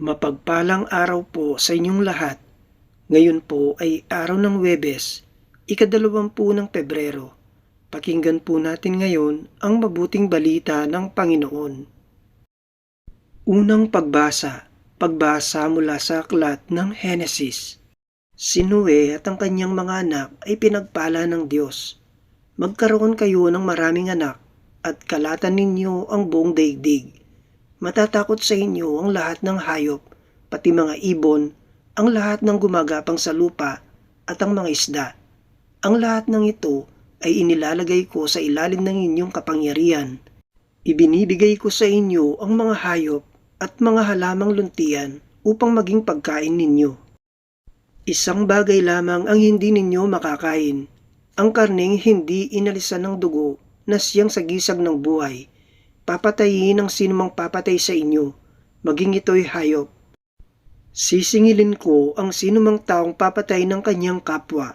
Mapagpalang araw po sa inyong lahat. Ngayon po ay araw ng Webes, ikadalawampu ng Pebrero. Pakinggan po natin ngayon ang mabuting balita ng Panginoon. Unang pagbasa, pagbasa mula sa aklat ng Henesis. Si Noe at ang kanyang mga anak ay pinagpala ng Diyos. Magkaroon kayo ng maraming anak at kalatan ninyo ang buong daigdig. Matatakot sa inyo ang lahat ng hayop, pati mga ibon, ang lahat ng gumagapang sa lupa at ang mga isda. Ang lahat ng ito ay inilalagay ko sa ilalim ng inyong kapangyarihan. Ibinibigay ko sa inyo ang mga hayop at mga halamang luntian upang maging pagkain ninyo. Isang bagay lamang ang hindi ninyo makakain, ang karneng hindi inalisan ng dugo na siyang sagisag ng buhay. Papatayin ang sinumang papatay sa inyo, maging ito'y hayop. Sisingilin ko ang sinumang taong papatay ng kanyang kapwa.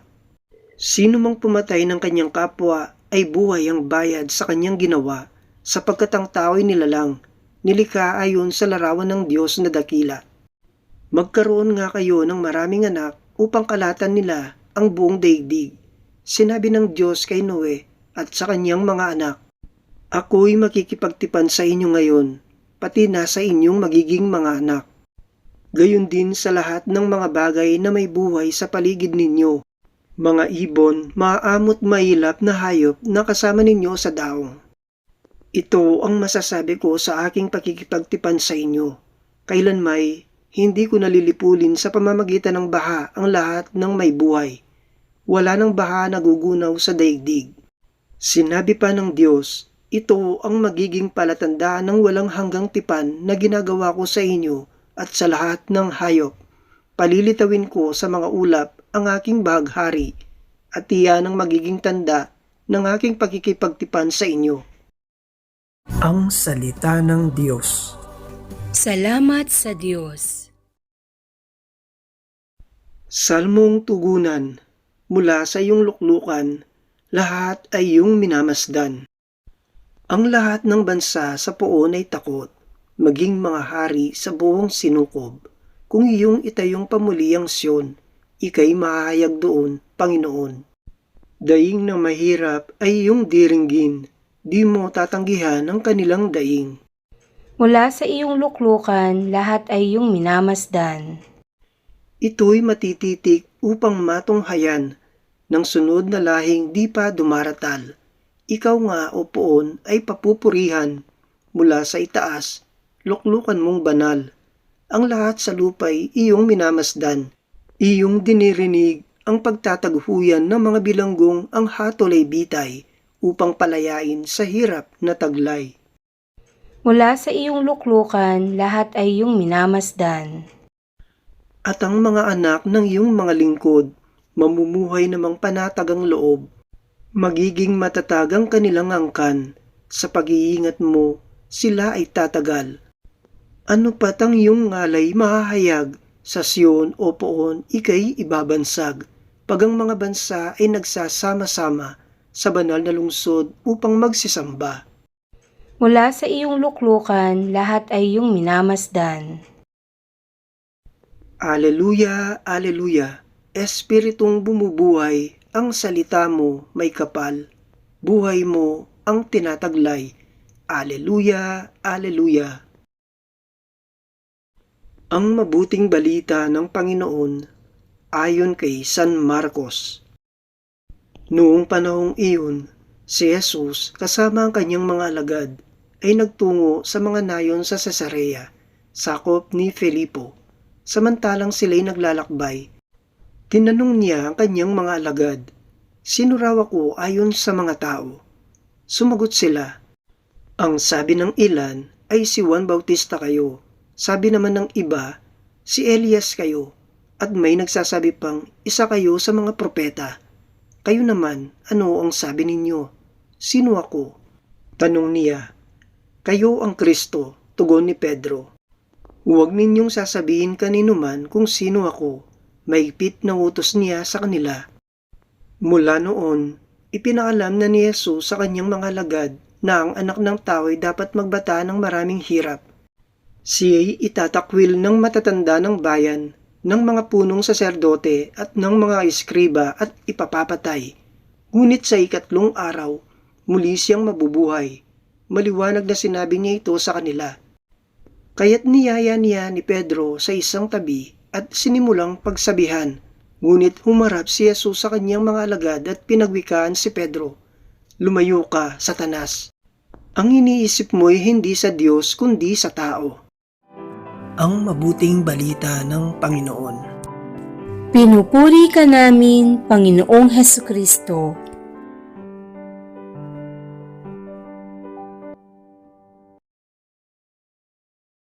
Sino mang pumatay ng kanyang kapwa ay buhay ang bayad sa kanyang ginawa, sapagkat ang tao'y nilalang, nilikha ayon sa larawan ng Diyos na dakila. Magkaroon nga kayo ng maraming anak upang kalatan nila ang buong daigdig. Sinabi ng Diyos kay Noe at sa kanyang mga anak, Ako'y makikipagtipan sa inyo ngayon, pati na sa inyong magiging mga anak. Gayon din sa lahat ng mga bagay na may buhay sa paligid ninyo, mga ibon, maamot mailap na hayop na kasama ninyo sa daong. Ito ang masasabi ko sa aking pakikipagtipan sa inyo. Kailan may, hindi ko nalilipulin sa pamamagitan ng baha ang lahat ng may buhay. Wala ng baha na gugunaw sa daigdig. Sinabi pa ng Diyos, ito ang magiging palatandaan ng walang hanggang tipan na ginagawa ko sa inyo at sa lahat ng hayop. Palilitawin ko sa mga ulap ang aking baghari at iyan ang magiging tanda ng aking pagkikipagtipan sa inyo. Ang Salita ng Diyos Salamat sa Diyos. Salmong Tugunan Mula sa iyong luklukan, lahat ay iyong minamasdan. Ang lahat ng bansa sa poon ay takot, maging mga hari sa buong sinukob. Kung iyong itayong pamuli ang Siyon, ikay mahayag doon, Panginoon. Daing na mahirap ay iyong diringgin, di mo tatanggihan ang kanilang daing. Mula sa iyong luklukan, lahat ay iyong minamasdan. Ito'y matititik upang matunghayan ng sunod na lahing di pa dumaratal. Ikaw nga o poon ay papupurihan mula sa itaas, luklukan mong banal. Ang lahat sa lupa'y iyong minamasdan. Iyong dinirinig ang pagtataghuyan ng mga bilanggong ang hatol ay bitay upang palayain sa hirap na taglay. Mula sa iyong luklukan, lahat ay iyong minamasdan. At ang mga anak ng iyong mga lingkod, mamumuhay namang panatag ang loob. Magiging matatag ang kanilang angkan, sa pag-iingat mo, sila ay tatagal. Ano pat ang iyong ngalay mahahayag, sa Siyon o poon ikay ibabansag, pag ang mga bansa ay nagsasama-sama sa banal na lungsod upang magsisamba. Mula sa iyong luklukan, lahat ay iyong minamasdan. Aleluya, aleluya. Espiritong bumubuhay, ang salita mo may kapal. Buhay mo ang tinataglay. Aleluya, aleluya. Ang mabuting balita ng Panginoon ayon kay San Marcos. Noong panahong iyon, si Jesus kasama ang kanyang mga alagad ay nagtungo sa mga nayon sa Cesarea, sakop ni Felipo. Samantalang sila'y naglalakbay, tinanong niya ang kanyang mga alagad, Sino raw ako ayon sa mga tao? Sumagot sila, Ang sabi ng ilan ay si Juan Bautista kayo. Sabi naman ng iba, si Elias kayo. At may nagsasabi pang isa kayo sa mga propeta. Kayo naman, ano ang sabi ninyo? Sino ako? Tanong niya. Kayo ang Kristo, tugon ni Pedro. Huwag ninyong sasabihin kanino man kung sino ako. Maigpit na utos niya sa kanila. Mula noon, ipinaalam na ni Jesus sa kanyang mga lagad na ang anak ng tao ay dapat magbata ng maraming hirap. Siya'y itatakwil ng matatanda ng bayan, ng mga punong saserdote at ng mga eskriba at ipapapatay. Ngunit sa ikatlong araw, muli siyang mabubuhay. Maliwanag na sinabi niya ito sa kanila. Kaya't niyaya niya ni Pedro sa isang tabi at sinimulang pagsabihan. Ngunit humarap si Jesus sa kanyang mga alagad at pinagwikaan si Pedro. Lumayo ka, Satanas. Ang iniisip mo'y hindi sa Diyos kundi sa tao. Ang mabuting balita ng Panginoon. Pinupuri ka namin, Panginoong Heso Kristo.